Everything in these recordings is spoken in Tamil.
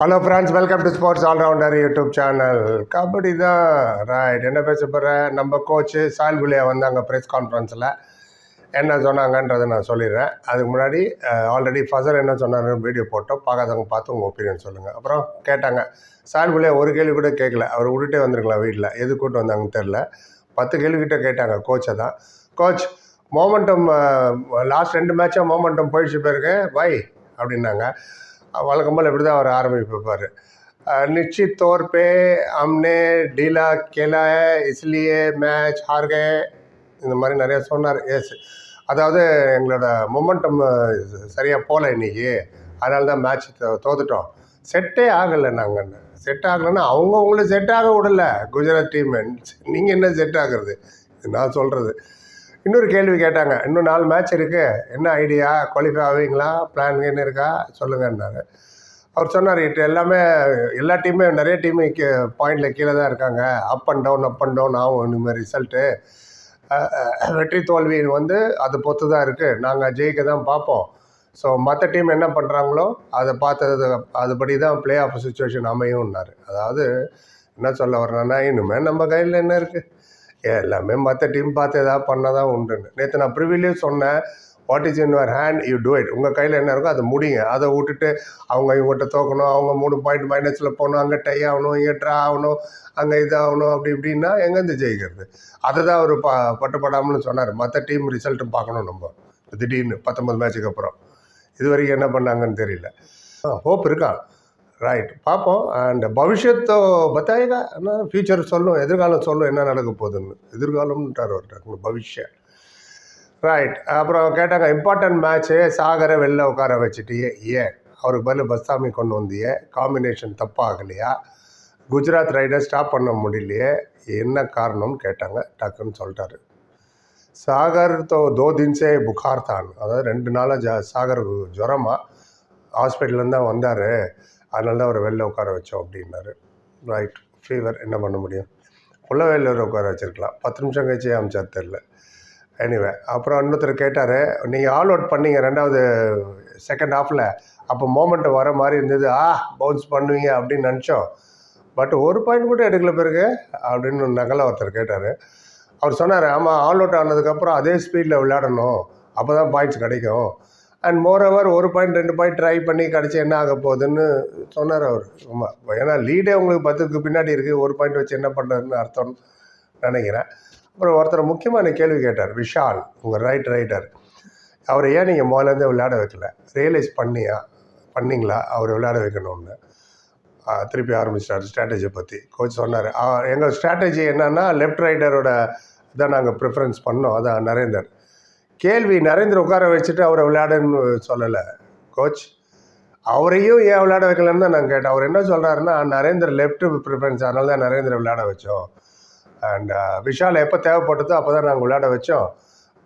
Hello friends welcome to sports allrounder YouTube channel kabaddi தான் ரைட் என்ன பேச போகிறேன் நம்ம கோச்சு சால்குலியா வந்தாங்க ப்ரெஸ் கான்ஃபரன்ஸில் என்ன சொன்னாங்கன்றதை நான் சொல்லிடுறேன். அதுக்கு முன்னாடி ஆல்ரெடி ஃபசல் என்ன சொன்னாரு? வீடியோ போட்டோம். பார்க்காதவங்க பார்த்து உங்கள் ஒப்பீனியன் சொல்லுங்கள் அப்புறம் கேட்டாங்க. சால்குலியா ஒரு கேள்வி கூட கேட்கல. அவர் விட்டுட்டே வந்திருக்கலாம் வீட்டில் எது கூட்டு வந்தாங்கன்னு தெரில பத்து கேள்வி கிட்ட கேட்டாங்க கோச்சை தான். கோச் மோமெண்டம் லாஸ்ட் ரெண்டு மேட்சாக மோமெண்டம் போயிடுச்சு பேருக்கு வை அப்படின்னாங்க. வழக்கம் போல் இப்படி தான் அவர் ஆரம்பிப்பார் निश्चित तौर पे हमने ढीला खेला है इसलिए मैच हार गए இந்த மாதிரி நிறைய சொன்னார் எஸ் அதாவது எங்களோட மொமெண்டம் சரியாக போகல இன்னைக்கு அதனால தான் மேட்ச் தோத்துட்டோம் செட்டே ஆகலை நாங்கள் செட் ஆகலைன்னா அவங்க உங்களுக்கு செட் ஆக விடல குஜராத் டீம் நீங்கள் என்ன செட் ஆகுறது இது நான் சொல்கிறது இன்னொரு கேள்வி கேட்டாங்க. இன்னும் நாலு மேட்ச் இருக்குது என்ன ஐடியா குவாலிஃபை ஆவீங்களா? பிளான் என்ன இருக்கா? சொல்லுங்கன்னாரு அவர் சொன்னார் இது எல்லாமே எல்லா டீமே நிறைய டீமு கீ பாயிண்டில் கீழே தான் இருக்காங்க. Up and down up and down ஆகும் இனிமேல் ரிசல்ட்டு வெற்றி தோல்வி வந்து அது பொறுத்து தான் இருக்குது நாங்கள் ஜெயிக்க தான் பார்ப்போம். ஸோ மற்ற டீம் என்ன பண்ணுறாங்களோ அதை பார்த்தது அதுபடி தான் ப்ளே ஆஃப் சுச்சுவேஷன் அமையும்னாரு. அதாவது என்ன சொல்ல வர்றேன்னா இனிமேல் நம்ம கையில் என்ன இருக்குது எல்லாமே மற்ற டீம் பார்த்து எதாவது பண்ணால் தான் உண்டுன்னு. நேற்று நான் ப்ரிவிலே சொன்னேன் what is in your hand you do it உங்கள் கையில் என்ன இருக்கோ அதை முடிங்க. அதை விட்டுட்டு அவங்க இவங்ககிட்ட தோக்கணும் அவங்க மூணு பாயிண்ட் மைனஸில் போகணும் அங்கே டை ஆகணும் இங்கே ட்ரா ஆகணும் அங்கே இதாகணும் அப்படி இப்படின்னா எங்கேருந்து ஜெயிக்கிறது? அதை தான் அவர் ப பட்டுப்படாமல்னு சொன்னார். மற்ற டீம் ரிசல்ட்டும் பார்க்கணும் நம்ம. திடீர்னு பத்தொம்பது மேட்ச்சுக்கு அப்புறம். இது வரைக்கும் என்ன பண்ணாங்கன்னு தெரியல. ஹோப் இருக்கான் ரைட் பார்ப்போம் அண்ட் பவிஷ்யத்தோ பத்தாயிரா என்ன ஃப்யூச்சர் சொல்லும் எதிர்காலம் சொல்லும் என்ன நடக்க போகுதுன்னு. எதிர்காலம்ன்றார் ஒரு டக்குனு பவிஷ்ய. ரைட் அப்புறம் கேட்டாங்க இம்பார்ட்டன்ட் மேட்ச்சு சாகரை வெளில உட்கார வச்சுட்டியே ஏன் அவருக்கு பதில் பஸ்தாமி கொண்டு வந்தியே. காம்பினேஷன் தப்பாகலையா? குஜராத் ரைடர் ஸ்டாப் பண்ண முடியலையே. என்ன காரணம்னு கேட்டாங்க. டக்குன்னு சொல்லிட்டாரு. சாகர் தோ தோ தின்சே புகார் தான். அதாவது ரெண்டு நாளாக ஜா சாகர் ஜுரமாக ஹாஸ்பிட்டல்லேருந்து தான் வந்தார். அதனால தான் அவரை வெளில உட்கார வச்சோம் அப்படின்னாரு. ரைட் ஃபீவர் என்ன பண்ண முடியும்? உள்ள வெளில உட்கார வச்சிருக்கலாம். பத்து நிமிஷம் கழிச்சு அமிச்சா தெரில எனிவே அப்புறம் இன்னொருத்தர் கேட்டார் நீங்கள் ஆல் அவுட் பண்ணீங்க ரெண்டாவது செகண்ட் ஹாஃபில் அப்போ மோமெண்ட் வர மாதிரி இருந்தது. ஆ பவுன்ஸ் பண்ணுவீங்க அப்படின்னு நினச்சோம். பட் ஒரு பாயிண்ட் கூட எடுக்கல பிறகு அப்படின்னு நகலை ஒருத்தர் கேட்டார். அவர் சொன்னார் ஆமாம் ஆல் அவுட் ஆனதுக்கப்புறம் அதே ஸ்பீடில் விளையாடணும். அப்போ தான் பாயிண்ட்ஸ் கிடைக்கும். அண்ட் மோரோவர் ஒரு பாயிண்ட் ரெண்டு பாயிண்ட் ட்ரை பண்ணி கிடச்சி என்ன ஆக போகுதுன்னு சொன்னார் அவர். ஆமாம் ஏன்னா லீடே உங்களுக்கு பத்துக்கு பின்னாடி இருக்குது ஒரு பாயிண்ட் வச்சு என்ன பண்ணுறதுன்னு அர்த்தம் நினைக்கிறேன். அப்புறம் ஒருத்தர் முக்கியமான கேள்வி கேட்டார். விஷால் உங்கள் ரைட் ரைட்டர் அவரை ஏன் நீங்கள் முதலேருந்தே விளையாட வைக்கல? ரியலைஸ் பண்ணியா? பண்ணிங்களா? அவர் விளையாட வைக்கணும்னு. திருப்பி ஆரம்பிச்சிட்டார் ஸ்ட்ராட்டஜியை பற்றி கோச் சொன்னார். எங்கள் ஸ்ட்ராட்டஜி என்னன்னா லெஃப்ட் ரைடரோட தான் நாங்கள் ப்ரிஃபரன்ஸ் பண்ணோம். அதான் நரேந்தர். கேள்வி நரேந்திர உட்கார வச்சுட்டு அவரை விளையாடுன்னு சொல்லலை. கோச் அவரையும் ஏன் விளையாட வைக்கலன்னு தான் நான் கேட்டேன். அவர் என்ன சொல்கிறாருன்னா நரேந்திர லெஃப்ட் ப்ரிஃபரன்ஸ் அதனால தான் நரேந்திர விளையாட வச்சோம். அண்ட் uh, விஷால் எப்போ தேவைப்பட்டதோ அப்போ தான் நாங்கள் விளையாட வச்சோம்.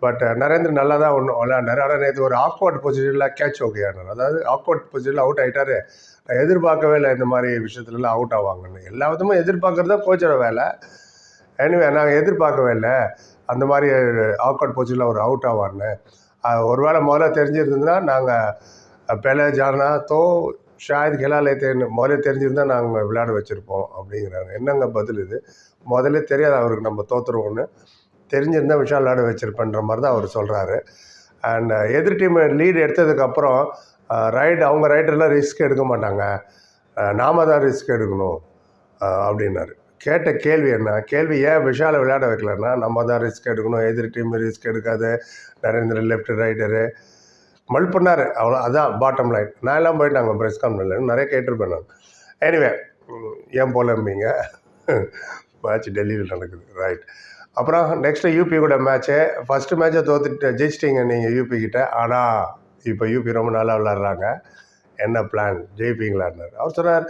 பட் uh, நரேந்திர நல்லா தான் ஒன்று விளையாண்டார். ஆனால் நேற்று ஒரு ஆக்வர்ட் பொசிஷனில் கேட்ச் ஓகே ஆனார். அதாவது ஆக்வர்ட் பொசிஷனில் அவுட் ஆகிட்டாரு நான் எதிர்பார்க்கவே இல்லை இந்த மாதிரி விஷயத்துலலாம் அவுட் ஆவாங்கன்னு. எல்லா விதமும் எதிர்பார்க்குறது தான் கோச்சோட வேலை. எனிவே நாங்கள் எதிர்பார்க்கவே இல்லை. அந்த மாதிரி ஆக்வர்ட் பொசிஷனில் ஒரு அவுட் ஆவார்னு ஒருவேளை முதல்ல தெரிஞ்சிருந்ததுன்னா நாங்கள் பெல ஜானா தோ ஷாயத் கிலாலே தேன்னு முதல்ல தெரிஞ்சிருந்தால் நாங்கள் விளையாட வச்சுருப்போம் அப்படிங்கிறாங்க. என்னங்க பதில் இது? முதல்ல தெரியாது அவருக்கு நம்ம தோற்றுருவோன்னு தெரிஞ்சிருந்தால் விஷால் விளையாட வச்சுருப்பேன்ற மாதிரி தான் அவர் சொல்கிறாரு அண்ட் எதிர் டீம் லீடு எடுத்ததுக்கப்புறம் ரைட் அவங்க ரைடர்லாம் ரிஸ்க் எடுக்க மாட்டாங்க. நாம தான் ரிஸ்க் எடுக்கணும் அப்படின்னாரு. கேட்ட கேள்வி என்ன? கேள்வி ஏன் விஷாலை விளையாட வைக்கலன்னா நம்ம தான் ரிஸ்க் எடுக்கணும். எதிர் டீம் ரிஸ்க் எடுக்காது நரேந்திர லெஃப்ட் ரைடரு மல் பண்ணார். அவ்வளோ அதான் பாட்டம் லைன் நான் எல்லாம் போயிட்டு நாங்கள் ப்ரெஸ் கான்ஃபரன்ஸ் நிறைய கேட்டிருப்பேன் நான். எனிவே ஏன் போலம்பிங்க? மேட்ச் டெல்லியில் நடக்குது. ரைட் அப்புறம் நெக்ஸ்ட்டு யூபி கூட மேட்ச்சு ஃபஸ்ட்டு மேட்ச்சை தோத்துட்டு ஜெயிச்சிட்டிங்க நீங்கள் யூபி கிட்ட. ஆனால் இப்போ யூபி ரொம்ப நல்லா விளாட்றாங்க என்ன பிளான் ஜெயிப்பீங்களான்னாரு. அவர் சொன்னார்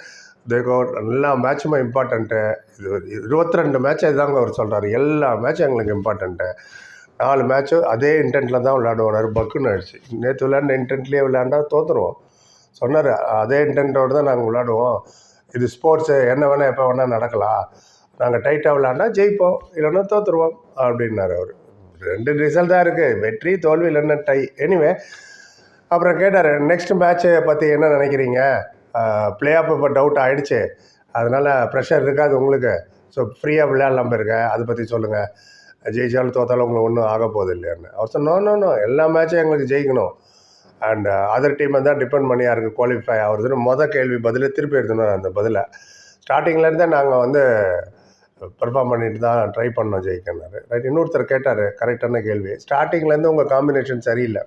தேகோ எல்லா மேட்சுமே இம்பார்ட்டண்ட்டு இது இருபத்தி ரெண்டு மேட்ச் இதாங்க அவர் சொல்கிறார் எல்லா மேட்சும் எங்களுக்கு இம்பார்ட்டண்ட்டு நாலு மேட்ச்சும் அதே இன்டென்ட்டில் தான் விளையாடுவார். பக்குன்னு ஆயிடுச்சு. நேற்று விளையாண்ட இன்டென்ட்லேயே விளையாண்டா தோற்றுருவோம் சொன்னார் அதே இன்டென்ட்டோடு தான் நாங்கள் விளையாடுவோம். இது ஸ்போர்ட்ஸு என்ன வேணால் எப்போ வேணால் நடக்கலாம். நாங்கள் டைட்டாக விளையாண்டா ஜெயிப்போம். இல்லைன்னா தோற்றுருவோம் அப்படின்னார் அவர். ரெண்டு ரிசல்ட் தான் இருக்குது வெற்றி தோல்வி இல்லைன்னா டை எனிவே அப்புறம் கேட்டார் நெக்ஸ்ட் மேட்ச்சை பற்றி என்ன நினைக்கிறீங்க? ப்ளே ஆஃப் இப்போ டவுட் ஆகிடுச்சு அதனால் ப்ரெஷர் இருக்காது உங்களுக்கு. ஸோ ஃப்ரீயாக விளையாடலாம் இருக்க அதை பற்றி சொல்லுங்கள் ஜெயிச்சாலும் தோத்தாலும் உங்களுக்கு ஒன்றும் ஆக போகுது இல்லையான்னு. அவர் சொன்ன நோ நோ எல்லா மேட்சும் எங்களுக்கு ஜெயிக்கணும். அண்ட் அதர் டீமை தான் டிபெண்ட் பண்ணி யாருக்கு குவாலிஃபை ஆகுறதுன்னு மொதல் கேள்வி பதிலை திருப்பி எடுத்துனோம் அந்த பதிலை. ஸ்டார்டிங்லேருந்தே நாங்கள் வந்து பெர்ஃபார்ம் பண்ணிட்டு தான் ட்ரை பண்ணோம் ஜெயிக்கனாரு ரைட் இன்னொருத்தர் கேட்டார் கரெக்டான கேள்வி? ஸ்டார்டிங்லேருந்து உங்கள் காம்பினேஷன் சரியில்லை.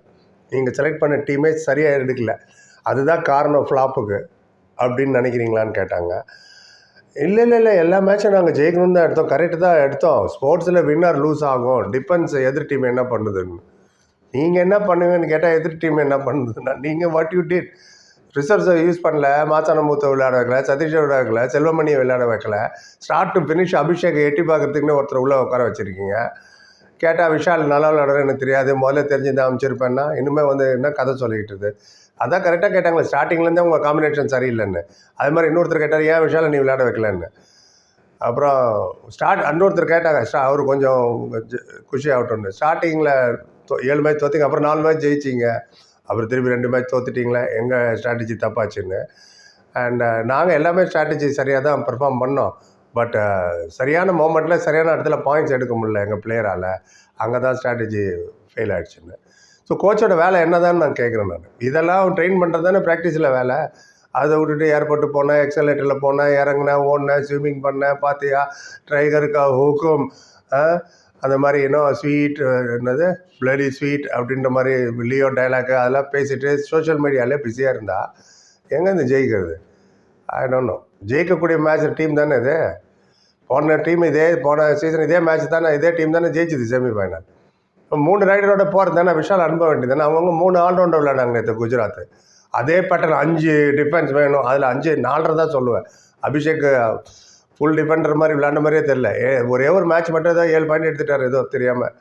நீங்கள் செலக்ட் பண்ண டீமே சரியாக எடுக்கல. அதுதான் காரணம் ஃப்ளாப்புக்கு அப்படின்னு நினைக்கிறீங்களான்னு கேட்டாங்க. இல்லை இல்லை இல்லை எல்லா மேட்சும் நாங்கள் ஜெயிக்கணும்னு தான் எடுத்தோம். கரெக்டு தான் எடுத்தோம். ஸ்போர்ட்ஸில் வின்னர் லூஸ் ஆகும். டிபெண்ட்ஸ் எதிர் டீம் என்ன பண்ணுதுன்னு. நீங்கள் என்ன பண்ணுவீங்கன்னு கேட்டால் எதிர் டீம் என்ன பண்ணுதுன்னா நீங்கள் வாட் யூ டிட் ரிசர்வ்ஸை யூஸ் பண்ணல. மாசானமூத்தை விளையாட வைக்கல. சதீஷை விளையாட வைக்கல. செல்வமணியை விளையாட வைக்கல. ஸ்டார்ட் டு ஃபினிஷ் அபிஷேக் எட்டி பார்க்குறதுக்குன்னு ஒருத்தர் உள்ளே உட்கார வச்சுருக்கீங்க. கேட்டால் விஷால் நல்லா விளையாடுறேன்னு எனக்கு தெரியாது. முதல்ல தெரிஞ்சு தான் அமைச்சிருப்பேன்னா இனிமேல் வந்து என்ன கதை சொல்லிக்கிட்டு இருக்குது அதான் கரெக்டாக கேட்டாங்களே ஸ்டார்டிங்லேருந்தே உங்கள் காம்பினேஷன் சரியில்லைன்னு. அது மாதிரி இன்னொருத்தர் கேட்டார் ஏன் விஷால நீ விளையாட வைக்கலன்னு? அப்புறம் ஸ்டார்ட் இன்னொருத்தர் கேட்டாங்க ஸ்டா அவர் கொஞ்சம் குஷி ஆகட்டும்னு. ஸ்டார்டிங்கில் ஏழு மேட்ச் தோற்றிங்க அப்புறம் நாலு மேட்ச் ஜெயிச்சிங்க. அப்புறம் திருப்பி ரெண்டு மேட்ச் தோத்துட்டிங்களே எங்கள் ஸ்ட்ராட்டஜி தப்பாச்சுன்னு. அண்ட் நாங்கள் எல்லாமே ஸ்ட்ராட்டஜி சரியாக தான் பெர்ஃபார்ம் பண்ணோம். பட் சரியான மூமெண்ட்டில் சரியான இடத்துல பாயிண்ட்ஸ் எடுக்க முடியல எங்கள் பிளேயரால் அங்கே தான் ஸ்ட்ராட்டஜி ஃபெயில் ஆகிடுச்சுன்னு ஸோ கோச்சோட வேலை என்னதான்னு நான் கேட்குறேன் நான். இதெல்லாம் ட்ரெயின் பண்ணுறது தானே ப்ராக்டிஸில் வேலை. அதை விட்டுட்டு ஏர்போர்ட்டு போனேன் எக்ஸலேட்டரில் போனேன் இறங்கினேன் ஓடினேன் ஸ்விம்மிங் பண்ணேன் பார்த்தியா ட்ரைகருக்கா ஹூக்கும் அந்த மாதிரி இன்னும் ஸ்வீட் என்னது? பிளடி ஸ்வீட் அப்படின்ற மாதிரி லியோ டைலாக்கு அதெல்லாம் பேசிட்டு சோஷியல் மீடியாவிலே பிஸியாக இருந்தா எங்கேருந்து ஜெயிக்கிறது? ஐ டோன்ட் நோ ஜெயிக்கக்கூடிய மேட்ச் டீம் தானே இது. போன டீம் இதே போன சீசன் இதே மேட்ச் தானே இதே டீம் தானே ஜெயிச்சுது செமிஃபைனல் இப்போ மூணு ரைடரோட போகிறது தானே விஷால் அனுப்ப வேண்டியது. தானே அவங்கவுங்க மூணு ஆல்ரவுண்டர் விளையாடாங்க நேற்று குஜராத். அதே பேட்டர்ன் அஞ்சு டிஃபென்ஸ் வேணும். அதில் அஞ்சு நாலரை தான் சொல்லுவேன். அபிஷேக் ஃபுல் டிஃபெண்டர் மாதிரி விளாண்ட மாதிரியே தெரில ஏ ஒரே ஒரு மேட்ச் மட்டும் தான் ஏழு பாயிண்ட் எடுத்துட்டார் ஏதோ தெரியாமல்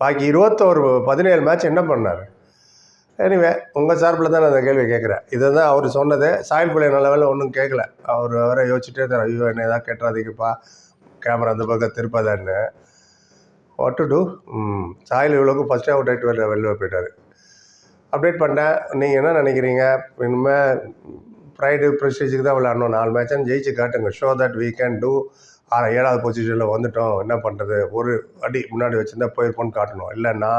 பாக்கி இருபத்தோரு பதினேழு மேட்ச் என்ன பண்ணார்? எனிவே உங்கள் சார்பில் தான் நான் அந்த கேள்வி கேட்குறேன். இதை தான் அவர் சொன்னது. சாயல் பிள்ளை நல்ல வேலை ஒன்றும் கேட்கல. அவர் வேற யோசிச்சுட்டே தர ஐயோ என்ன ஏதாவது கேட்டுறாதீங்கப்பா. கேமரா அந்த பக்கம் திருப்பாதான்னு. வாட் டு டூ சாயில் இவ்வளோக்கு ஃபஸ்ட்டே அவுட் ஆகிட்டு வெளில வெளில போயிட்டார். அப்டேட் பண்ணேன் நீங்கள் என்ன நினைக்கிறீங்க? இனிமேல் ப்ரைடு ப்ரெஸ்டேஜுக்கு தான் விளாடணும் நாலு மேட்சாக ஜெயிச்சு காட்டுங்க. Show that we can do ah ஏழாவது பொசிஷனில் வந்துட்டோம். என்ன பண்ணுறது ஒரு அடி முன்னாடி வச்சுருந்தா போயிருப்போன்னு காட்டணும். இல்லைன்னா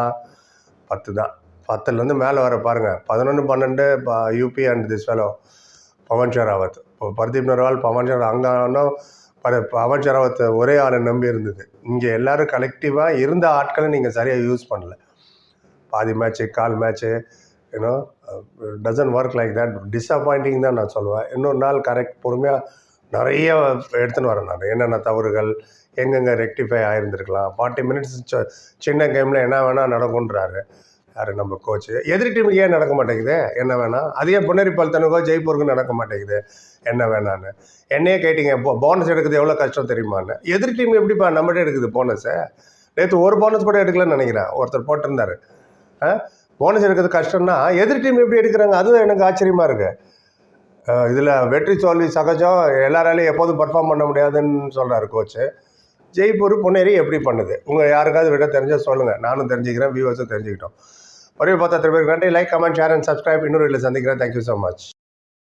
பத்து தான். பத்துலேருந்து மேலே வர பாருங்கள் பதினொன்று பன்னெண்டு UP and this fellow Pawan Sehrawat இப்போ பர்தீப் நர்வால் பவன் ஷேர் அங்கே பல பர ஒரே ஆளை நம்பி இருந்தது. இங்கே எல்லோரும் கலெக்டிவாக இருந்த ஆட்களை நீங்கள் சரியாக யூஸ் பண்ணல. பாதி match call match you know doesn't work like that disappointing தான் நான் சொல்லுவேன். இன்னொரு நாள் கரெக்ட் பொறுமையாக நிறைய எடுத்துன்னு வரேன் நான். என்னென்ன தவறுகள் எங்கெங்கே ரெக்டிஃபை ஆகிருந்துருக்கலாம் ஃபார்ட்டி மினிட்ஸ் சின்ன கேமில் என்ன வேணால் நடக்குன்றாரு யார்? நம்ம கோச்சு எதிரி டீமுக்கு ஏன் நடக்க மாட்டேங்குது? என்ன வேணாம் அதே புனரி பல்தனுக்கோ ஜெய்ப்பூருக்கும் நடக்க மாட்டேங்குது? என்ன வேணான்னு. என்னையே கேட்டிங்க போ போனஸ் எடுக்கிறது எவ்வளோ கஷ்டம் தெரியுமான்னு. எதிரி டீம் எப்படிப்பா நம்மகிட்ட எடுக்குது போனஸை நேற்று ஒரு போனஸ் கூட எடுக்கலன்னு நினைக்கிறேன். ஒருத்தர் போட்டிருந்தாரு. போனஸ் எடுக்கிறது கஷ்டம்னா எதிர் டீம் எப்படி எடுக்கிறாங்க? அதுவும் எனக்கு ஆச்சரியமாக இருக்குது இதில் வெற்றி தோல்வி சகஜம் எல்லாராலையும் எப்போதும் பர்ஃபார்ம் பண்ண முடியாதுன்னு சொல்கிறாரு கோச்சு ஜெய்ப்பூர் பொன்னேரி எப்படி பண்ணுது? உங்கள் யாருக்காவது விட தெரிஞ்சால் சொல்லுங்கள் நானும் தெரிஞ்சுக்கிறேன் வியூவர்ஸும் தெரிஞ்சுக்கிட்டோம். ஒரே பார்த்தா திருப்பி நன்றி like comment share and subscribe இன்னொரு இதில் சந்திக்கிறேன். Thank you so much